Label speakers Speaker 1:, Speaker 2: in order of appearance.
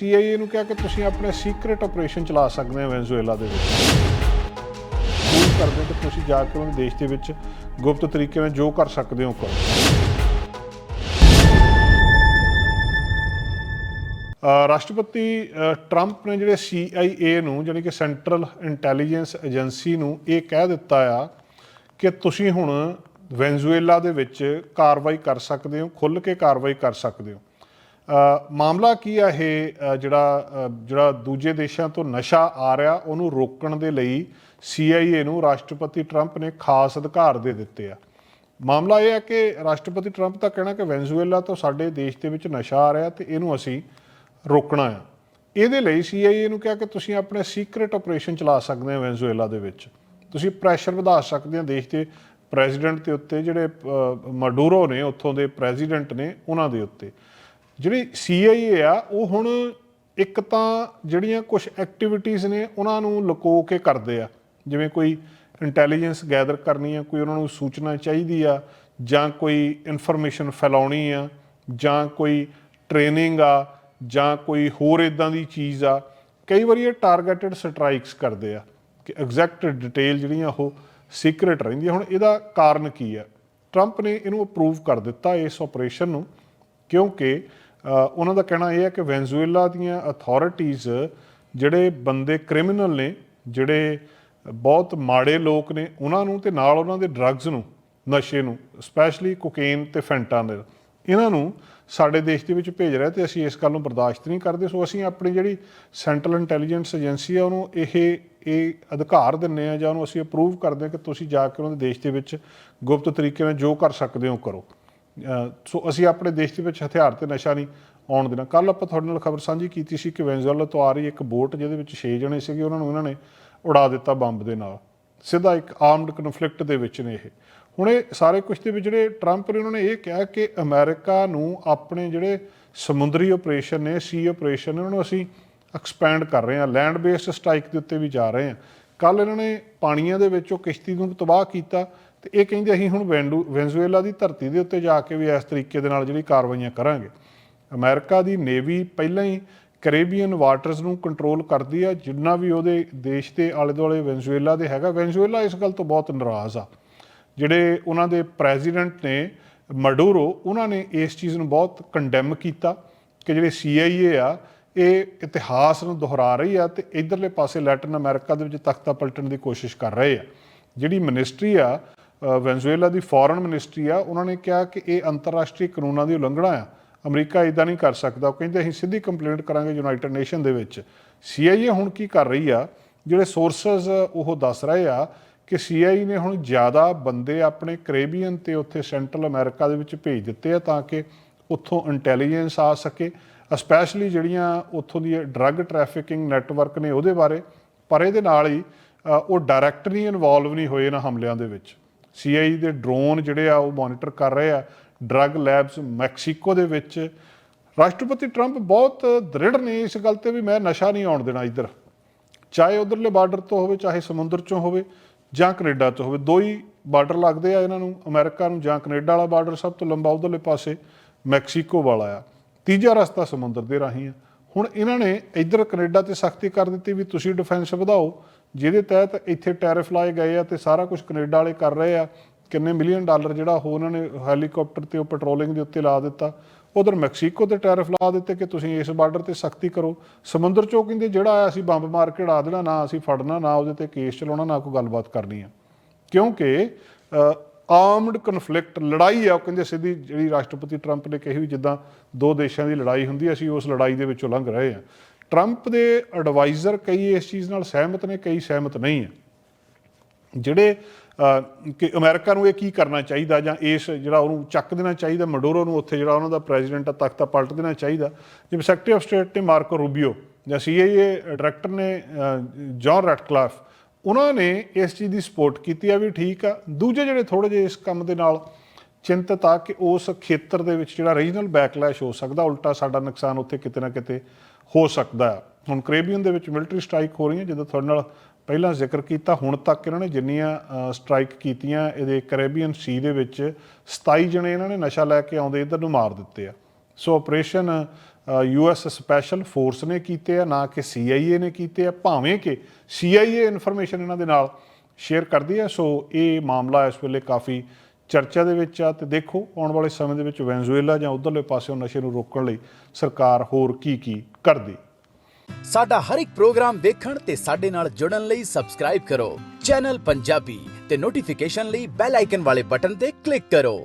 Speaker 1: CIA ਨੂੰ ਕਿਹਾ ਕਿ ਤੁਸੀਂ ਆਪਣੇ ਸੀਕ੍ਰੀਟ ਆਪਰੇਸ਼ਨ ਚਲਾ ਸਕਦੇ ਹੋ ਵੈਨਜ਼ੂਏਲਾ ਦੇ ਵਿੱਚ। ਕੋਈ ਕਰਦੇ ਕਿ ਤੁਸੀਂ ਜਾ ਕੇ ਉਹਨਾਂ ਦੇਸ਼ ਦੇ ਵਿੱਚ ਗੁਪਤ ਤਰੀਕੇ ਨਾਲ ਜੋ ਕਰ ਸਕਦੇ ਹੋ ਕਰੋ। ਰਾਸ਼ਟਰਪਤੀ ਟਰੰਪ ਨੇ ਜਿਹੜੇ CIA ਨੂੰ ਜਾਣੀ ਕਿ ਸੈਂਟਰਲ ਇੰਟੈਲੀਜੈਂਸ ਏਜੰਸੀ ਨੂੰ ਇਹ ਕਹਿ ਦਿੱਤਾ ਆ ਕਿ ਤੁਸੀਂ ਹੁਣ ਵੈਨਜ਼ੂਏਲਾ ਦੇ ਵਿੱਚ ਕਾਰਵਾਈ ਕਰ ਸਕਦੇ ਹੋ, ਖੁੱਲ੍ਹ ਕੇ ਕਾਰਵਾਈ ਕਰ ਸਕਦੇ ਹੋ। ਮਾਮਲਾ ਕੀ ਆ ਇਹ ਜਿਹੜਾ ਜਿਹੜਾ ਦੂਜੇ ਦੇਸ਼ਾਂ ਤੋਂ ਨਸ਼ਾ ਆ ਰਿਹਾ, ਉਹਨੂੰ ਰੋਕਣ ਦੇ ਲਈ CIA ਨੂੰ ਰਾਸ਼ਟਰਪਤੀ ਟਰੰਪ ਨੇ ਖਾਸ ਅਧਿਕਾਰ ਦੇ ਦਿੱਤੇ ਆ। ਮਾਮਲਾ ਇਹ ਹੈ ਕਿ ਰਾਸ਼ਟਰਪਤੀ ਟਰੰਪ ਦਾ ਕਹਿਣਾ ਕਿ ਵੈਨਜ਼ੂਏਲਾ ਤੋਂ ਸਾਡੇ ਦੇਸ਼ ਦੇ ਵਿੱਚ ਨਸ਼ਾ ਆ ਰਿਹਾ ਤੇ ਇਹਨੂੰ ਅਸੀਂ ਰੋਕਣਾ ਆ। ਇਹਦੇ ਲਈ CIA ਨੂੰ ਕਿਹਾ ਕਿ ਤੁਸੀਂ ਆਪਣੇ ਸੀਕ੍ਰੀਟ ਆਪਰੇਸ਼ਨ ਚਲਾ ਸਕਦੇ ਹੋ ਵੈਨਜ਼ੂਏਲਾ ਦੇ ਵਿੱਚ। ਤੁਸੀਂ ਪ੍ਰੈਸ਼ਰ ਵਧਾ ਸਕਦੇ ਹੋ ਦੇਸ਼ ਦੇ ਪ੍ਰੈਜ਼ੀਡੈਂਟ ਦੇ ਉੱਤੇ, ਜਿਹੜੇ ਮਡੂਰੋ ਨੇ, ਉੱਥੋਂ ਦੇ ਪ੍ਰੈਜ਼ੀਡੈਂਟ ਨੇ, ਉਹਨਾਂ ਦੇ ਉੱਤੇ। ਜਿਹੜੀ CIA ਆ, ਉਹ ਹੁਣ ਇੱਕ ਤਾਂ ਜਿਹੜੀਆਂ ਕੁਝ ਐਕਟੀਵਿਟੀਆਂ ਨੇ, ਉਹਨਾਂ ਨੂੰ ਲੁਕੋ ਕੇ ਕਰਦੇ ਆ। ਜਿਵੇਂ ਕੋਈ ਇੰਟੈਲੀਜੈਂਸ ਗੈਦਰ ਕਰਨੀ ਆ, ਕੋਈ ਉਹਨਾਂ ਨੂੰ ਸੂਚਨਾ ਚਾਹੀਦੀ ਆ, ਜਾਂ ਕੋਈ ਇਨਫੋਰਮੇਸ਼ਨ ਫੈਲਾਉਣੀ ਆ, ਜਾਂ ਕੋਈ ਟ੍ਰੇਨਿੰਗ ਆ, ਜਾਂ ਕੋਈ ਹੋਰ ਇਦਾਂ ਦੀ ਚੀਜ਼ ਆ, ਕਈ ਵਾਰੀ ਇਹ ਟਾਰਗੇਟਡ ਸਟ੍ਰਾਈਕਸ ਕਰਦੇ ਆ। ਕਿ ਐਗਜ਼ੈਕਟ ਡਿਟੇਲ ਜਿਹੜੀਆਂ ਉਹ ਸੀਕ੍ਰੀਟ ਰਹਿੰਦੀਆਂ। ਹੁਣ ਇਹਦਾ ਕਾਰਨ ਕੀ ਆ? ਟਰੰਪ ਨੇ ਇਹਨੂੰ ਅਪਰੂਵ ਕਰ ਦਿੱਤਾ ਇਸ ਆਪਰੇਸ਼ਨ ਨੂੰ, ਕਿਉਂਕਿ ਉਹਨਾਂ ਦਾ ਕਹਿਣਾ ਇਹ ਹੈ ਕਿ ਵੈਨਜ਼ੂਏਲਾ ਦੀਆਂ ਅਥਾਰਟੀਆਂ ਜਿਹੜੇ ਬੰਦੇ ਕ੍ਰਿਮੀਨਲ ਨੇ, ਜਿਹੜੇ ਬਹੁਤ ਮਾੜੇ ਲੋਕ ਨੇ, ਉਹਨਾਂ ਨੂੰ ਤੇ ਨਾਲ ਉਹਨਾਂ ਦੇ ਡਰੱਗਸ ਨੂੰ, ਨਸ਼ੇ ਨੂੰ ਸਪੈਸ਼ਲੀ ਕੋਕੇਨ ਤੇ ਦੇ, ਇਹਨਾਂ ਨੂੰ ਸਾਡੇ ਦੇਸ਼ ਦੇ ਵਿੱਚ ਭੇਜ ਰਿਹਾ ਤੇ ਅਸੀਂ ਇਸ ਗੱਲ ਨੂੰ ਬਰਦਾਸ਼ਤ ਨਹੀਂ ਕਰਦੇ। ਸੋ ਅਸੀਂ ਆਪਣੀ ਜਿਹੜੀ ਸੈਂਟਰਲ ਇੰਟੈਲੀਜੈਂਸ ਏਜੰਸੀ ਆ, ਉਹਨੂੰ ਇਹ ਇਹ ਅਧਿਕਾਰ ਦਿੰਨੇ ਆ ਜਾਂ ਉਹਨੂੰ ਅਸੀਂ ਅਪਰੂਵ ਕਰਦੇ ਆ ਕਿ ਤੁਸੀਂ ਜਾ ਕੇ ਉਹਨਾਂ ਦੇ ਦੇਸ਼ ਦੇ ਵਿੱਚ ਗੁਪਤ ਤਰੀਕੇ ਨਾਲ ਜੋ ਕਰ ਸਕਦੇ ਹੋ, ਕਰੋ। ਸੋ ਅਸੀਂ ਆਪਣੇ ਦੇਸ਼ ਦੇ ਵਿੱਚ ਹਥਿਆਰ ਤੇ ਨਸ਼ਾ ਨਹੀਂ ਆਉਣ ਦੇਣਾ। ਕੱਲ ਆਪਾਂ ਤੁਹਾਡੇ ਨਾਲ ਖਬਰ ਸਾਂਝੀ ਕੀਤੀ ਸੀ ਕਿ ਵੈਨਜ਼ੂਏਲਾ ਤੋਂ ਆ ਰਹੀ ਇੱਕ ਬੋਟ ਜਿਹਦੇ ਵਿੱਚ 6 ਜਣੇ ਸੀਗੇ, ਉਹਨਾਂ ਨੂੰ ਇਹਨਾਂ ਨੇ ਉਡਾ ਦਿੱਤਾ ਬੰਬ ਦੇ ਨਾਲ। ਸਿੱਧਾ ਇੱਕ ਆਰਮਡ ਕਨਫਲਿਕਟ ਦੇ ਵਿੱਚ ਨੇ ਇਹ। ਹੁਣ ਇਹ ਸਾਰੇ ਕੁਝ ਦੇ ਵਿੱਚ ਜਿਹੜੇ ਟਰੰਪ ਨੇ, ਉਹਨਾਂ ਨੇ ਇਹ ਕਿਹਾ ਕਿ ਅਮਰੀਕਾ ਨੂੰ ਆਪਣੇ ਜਿਹੜੇ ਸਮੁੰਦਰੀ ਆਪਰੇਸ਼ਨ ਨੇ ਸੀ ਆਪਰੇਸ਼ਨ ਨੇ, ਉਹਨਾਂ ਨੂੰ ਅਸੀਂ ਐਕਸਪੈਂਡ ਕਰ ਰਹੇ ਹਾਂ ਲੈਂਡ ਬੇਸਡ ਸਟ੍ਰਾਈਕ ਦੇ ਉੱਤੇ ਵੀ ਜਾ ਰਹੇ ਹਾਂ। ਕੱਲ ਇਹਨਾਂ ਨੇ ਪਾਣੀਆਂ ਦੇ ਵਿੱਚੋਂ ਕਿਸ਼ਤੀ ਨੂੰ ਤਬਾਹ ਕੀਤਾ ਤੇ ਇਹ ਕਹਿੰਦੇ ਅਸੀਂ ਹੁਣ ਵੈਂਡੂ ਵੈਨਜ਼ੂਏਲਾ ਦੀ ਧਰਤੀ ਦੇ ਉੱਤੇ ਜਾ ਕੇ ਵੀ ਇਸ ਤਰੀਕੇ ਦੇ ਨਾਲ ਜਿਹੜੀ ਕਾਰਵਾਈਆਂ ਕਰਾਂਗੇ। ਅਮਰੀਕਾ ਦੀ ਨੇਵੀ ਪਹਿਲਾਂ ਹੀ ਕੈਰੇਬੀਅਨ ਵਾਟਰਸ ਨੂੰ ਕੰਟਰੋਲ ਕਰਦੀ ਆ, ਜਿੰਨਾ ਵੀ ਉਹਦੇ ਦੇਸ਼ ਦੇ ਆਲੇ ਦੁਆਲੇ ਵੈਨਜ਼ੂਏਲਾ ਦੇ ਹੈਗਾ। ਵੈਨਜ਼ੂਏਲਾ ਇਸ ਗੱਲ ਤੋਂ ਬਹੁਤ ਨਾਰਾਜ਼ ਆ। ਜਿਹੜੇ ਉਹਨਾਂ ਦੇ ਪ੍ਰੈਜ਼ੀਡੈਂਟ ਨੇ ਮਡੂਰੋ, ਉਹਨਾਂ ਨੇ ਇਸ ਚੀਜ਼ ਨੂੰ ਬਹੁਤ ਕੰਡੈਮ ਕੀਤਾ ਕਿ ਜਿਹੜੇ CIA ਆ ਇਹ ਇਤਿਹਾਸ ਨੂੰ ਦੁਹਰਾ ਰਹੀ ਆ ਤੇ ਇਧਰਲੇ ਪਾਸੇ ਲੈਟਿਨ ਅਮਰੀਕਾ ਦੇ ਵਿੱਚ ਤਖਤਾ ਪਲਟਣ ਦੀ ਕੋਸ਼ਿਸ਼ ਕਰ ਰਹੇ ਆ। ਜਿਹੜੀ ਮਿਨਿਸਟਰੀ ਆ ਵੈਨਜ਼ੂਏਲਾ ਦੀ ਫੋਰਨ ਮਿਨਿਸਟਰੀ ਆ, ਉਹਨਾਂ ਨੇ ਕਿਹਾ ਕਿ ਇਹ ਅੰਤਰਰਾਸ਼ਟਰੀ ਕਾਨੂੰਨਾਂ ਦੀ ਉਲੰਘਣਾ ਆ। ਅਮਰੀਕਾ ਇਦਾਂ ਨਹੀਂ ਕਰ ਸਕਦਾ। ਉਹ ਕਹਿੰਦੇ, ਅਸੀਂ ਸਿੱਧੀ ਕੰਪਲੇਂਟ ਕਰਾਂਗੇ ਯੂਨਾਈਟਿਡ ਨੇਸ਼ਨ ਦੇ ਵਿੱਚ। CIA ਹੁਣ ਕੀ ਕਰ ਰਹੀ ਆ, ਜਿਹੜੇ ਸੋਰਸਸ ਉਹ ਦੱਸ ਰਹੇ ਆ ਕਿ CIA ਨੇ ਹੁਣ ਜ਼ਿਆਦਾ ਬੰਦੇ ਆਪਣੇ ਕੈਰੇਬੀਅਨ ਤੇ ਉੱਥੇ ਸੈਂਟਰਲ ਅਮਰੀਕਾ ਦੇ ਵਿੱਚ ਭੇਜ ਦਿੱਤੇ ਆ ਤਾਂ ਕਿ ਉੱਥੋਂ ਇੰਟੈਲੀਜੈਂਸ ਆ ਸਕੇ। ਸਪੈਸ਼ਲੀ ਜਿਹੜੀਆਂ ਉੱਥੋਂ ਦੀ ਡਰੱਗ ਟ੍ਰੈਫਿਕਿੰਗ ਨੈਟਵਰਕ ਨੇ ਉਹਦੇ ਬਾਰੇ, ਪਰ ਇਹਦੇ ਨਾਲ ਹੀ ਉਹ ਡਾਇਰੈਕਟਲੀ ਇਨਵੋਲਵ ਨਹੀਂ ਹੋਏ ਨਾ ਹਮਲਿਆਂ ਦੇ ਵਿੱਚ। CIA ਦੇ ਡਰੋਨ ਜਿਹੜੇ ਆ, ਉਹ ਮੋਨੀਟਰ ਕਰ ਰਹੇ ਆ। ਡਰੱਗ ਲੈਬਸ ਮੈਕਸੀਕੋ ਦੇ ਵਿੱਚ। ਰਾਸ਼ਟਰਪਤੀ ਟਰੰਪ ਬਹੁਤ ਦ੍ਰਿੜ ਨੇ ਇਸ ਗੱਲ ਤੇ ਵੀ ਮੈਂ ਨਸ਼ਾ ਨਹੀਂ ਆਉਣ ਦੇਣਾ ਇੱਧਰ। ਚਾਹੇ ਉਧਰਲੇ ਬਾਰਡਰ ਤੋਂ ਹੋਵੇ, ਚਾਹੇ ਸਮੁੰਦਰ ਚੋਂ ਹੋਵੇ, ਜਾਂ ਕੈਨੇਡਾ ਤੋਂ ਹੋਵੇ। ਦੋ ਹੀ ਬਾਰਡਰ ਲੱਗਦੇ ਆ ਇਹਨਾਂ ਨੂੰ, ਅਮਰੀਕਾ ਨੂੰ ਜਾਂ ਕੈਨੇਡਾ ਵਾਲਾ ਬਾਰਡਰ ਸਭ ਤੋਂ ਲੰਬਾ ਉਧਰਲੇ ਪਾਸੇ ਮੈਕਸੀਕੋ ਵਾਲਾ ਆ। ਤੀਜਾ ਰਸਤਾ ਸਮੁੰਦਰ ਦੇ ਰਾਹੀਂ ਆ ਹੁਣ ਇਹਨਾਂ ਨੇ ਇੱਧਰ ਕੈਨੇਡਾ ਤੇ ਸਖਤੀ ਕਰ ਦਿੱਤੀ ਵੀ ਤੁਸੀਂ ਡਿਫੈਂਸ ਵਧਾਓ, ਜਿਹਦੇ ਤਹਿਤ ਇੱਥੇ ਟੈਰਿਫ ਲਾਏ ਗਏ ਆ ਤੇ ਸਾਰਾ ਕੁਝ ਕੈਨੇਡਾ ਵਾਲੇ ਕਰ ਰਹੇ ਆ। ਕਿੰਨੇ ਮਿਲੀਅਨ ਡਾਲਰ ਜਿਹੜਾ ਉਹ ਉਹਨਾਂ ਨੇ ਹੈਲੀਕਾਪਟਰ ਤੇ ਉਹ ਪੈਟਰੋਲਿੰਗ ਦੇ ਉੱਤੇ ਲਾ ਦਿੱਤਾ। ਉਧਰ ਮੈਕਸੀਕੋ ਤੇ ਟੈਰਿਫ ਲਾ ਦਿੱਤੇ ਕਿ ਤੁਸੀਂ ਇਸ ਬਾਰਡਰ ਤੇ ਸਖਤੀ ਕਰੋ। ਸਮੁੰਦਰ ਚੋਂ ਕਹਿੰਦੇ ਜਿਹੜਾ ਆਇਆ ਸੀ ਬੰਬ ਮਾਰ ਕੇ ਉਡਾ ਦੇਣਾ, ਨਾ ਅਸੀਂ ਫੜਨਾ, ਨਾ ਉਹਦੇ ਤੇ ਕੇਸ ਚਲਾਉਣਾ, ਨਾ ਕੋਈ ਗੱਲਬਾਤ ਕਰਨੀ ਆ। ਕਿਉਂਕਿ ਆਰਮਡ ਕਨਫਲਿਕਟ ਲੜਾਈ ਆ, ਉਹ ਕਹਿੰਦੇ ਸਿੱਧੀ ਜਿਹੜੀ ਰਾਸ਼ਟਰਪਤੀ ਟਰੰਪ ਨੇ ਕਹੀ ਵੀ ਜਿੱਦਾਂ ਦੋ ਦੇਸ਼ਾਂ ਦੀ ਲੜਾਈ ਹੁੰਦੀ ਅਸੀਂ ਉਸ ਲੜਾਈ ਦੇ ਵਿੱਚੋਂ ਲੰਘ ਰਹੇ ਆ। ਟਰੰਪ ਦੇ ਐਡਵਾਈਜ਼ਰ ਕਈ ਇਸ ਚੀਜ਼ ਨਾਲ ਸਹਿਮਤ ਨੇ, ਕਈ ਸਹਿਮਤ ਨਹੀਂ ਆ। ਜਿਹੜੇ ਕਿ ਅਮਰੀਕਾ ਨੂੰ ਇਹ ਕੀ ਕਰਨਾ ਚਾਹੀਦਾ ਜਾਂ ਇਸ ਜਿਹੜਾ ਉਹਨੂੰ ਚੱਕ ਦੇਣਾ ਚਾਹੀਦਾ, ਮਡੋਰੋ ਨੂੰ ਉੱਥੇ ਜਿਹੜਾ ਉਹਨਾਂ ਦਾ ਪ੍ਰੈਜ਼ੀਡੈਂਟ ਆ, ਤਖਤਾ ਪਲਟ ਦੇਣਾ ਚਾਹੀਦਾ। ਜਿਵੇਂ ਸੈਕਟਰੀ ਆਫ ਸਟੇਟ ਨੇ ਮਾਰਕੋ ਰੂਬੀਓ ਜਾਂ CIA ਡਾਇਰੈਕਟਰ ਨੇ ਜੌਨ ਰੈਟਕਲਾਫ ਉਹਨਾਂ ਨੇ ਇਸ ਚੀਜ਼ ਦੀ ਸਪੋਰਟ ਕੀਤੀ ਆ ਵੀ ਠੀਕ ਆ, ਦੂਜੇ ਜਿਹੜੇ ਥੋੜੇ ਜਿਹੇ ਇਸ ਕੰਮ ਦੇ ਨਾਲ ਚਿੰਤਤ ਆ ਕਿ ਉਸ ਖੇਤਰ ਦੇ ਵਿੱਚ ਜਿਹੜਾ ਰੀਜਨਲ ਬੈਕਲੈਸ਼ ਹੋ ਸਕਦਾ, ਉਲਟਾ ਸਾਡਾ ਨੁਕਸਾਨ ਉੱਥੇ ਕਿਤੇ ਨਾ ਕਿਤੇ ਹੋ ਸਕਦਾ ਹੈ। ਹੁਣ ਕੈਰੇਬੀਅਨ ਦੇ ਵਿੱਚ ਮਿਲਟਰੀ ਸਟ੍ਰਾਈਕ ਹੋ ਰਹੀਆਂ, ਜਦੋਂ ਤੁਹਾਡੇ ਨਾਲ ਪਹਿਲਾਂ ਜ਼ਿਕਰ ਕੀਤਾ, ਹੁਣ ਤੱਕ ਇਹਨਾਂ ਨੇ ਜਿੰਨੀਆਂ ਸਟ੍ਰਾਈਕ ਕੀਤੀਆਂ, ਇਹਦੇ ਕੈਰੇਬੀਅਨ ਸੀ ਦੇ ਵਿੱਚ 27 ਜਣੇ ਇਹਨਾਂ ਨੇ ਨਸ਼ਾ ਲੈ ਕੇ ਆਉਂਦੇ ਇਧਰ ਨੂੰ ਮਾਰ ਦਿੱਤੇ ਆ so operation US special force ਨੇ ਕੀਤੇ ਆ, ਨਾ ਕਿ CIA ਨੇ ਕੀਤੇ ਆ, ਭਾਵੇਂ ਕਿ CIA ਇਨਫੋਰਮੇਸ਼ਨ ਇਹਨਾਂ ਦੇ ਨਾਲ ਸ਼ੇਅਰ ਕਰਦੀ ਹੈ ਸੋ ਇਹ ਮਾਮਲਾ ਇਸ ਵੇਲੇ ਕਾਫੀ ਚਰਚਾ ਦੇ ਵਿੱਚ ਆ ਤੇ ਦੇਖੋ ਆਉਣ ਵਾਲੇ ਸਮੇਂ ਦੇ ਵਿੱਚ ਵੈਨਜ਼ੂਏਲਾ ਜਾਂ ਉਧਰਲੇ ਪਾਸਿਓਂ ਨਸ਼ੇ ਨੂੰ ਰੋਕਣ ਲਈ ਸਰਕਾਰ ਹੋਰ ਕੀ ਕੀ ਕਰਦੀ।
Speaker 2: ਸਾਡਾ ਹਰ ਇੱਕ ਪ੍ਰੋਗਰਾਮ ਦੇਖਣ ਤੇ ਸਾਡੇ ਨਾਲ ਜੁੜਨ ਲਈ ਸਬਸਕ੍ਰਾਈਬ ਕਰੋ। ਚੈਨਲ ਪੰਜਾਬੀ ਤੇ ਨੋਟੀਫਿਕੇਸ਼ਨ ਲਈ ਬੈਲ ਆਈਕਨ ਵਾਲੇ ਬਟਨ ਤੇ ਕਲਿੱਕ ਕਰੋ।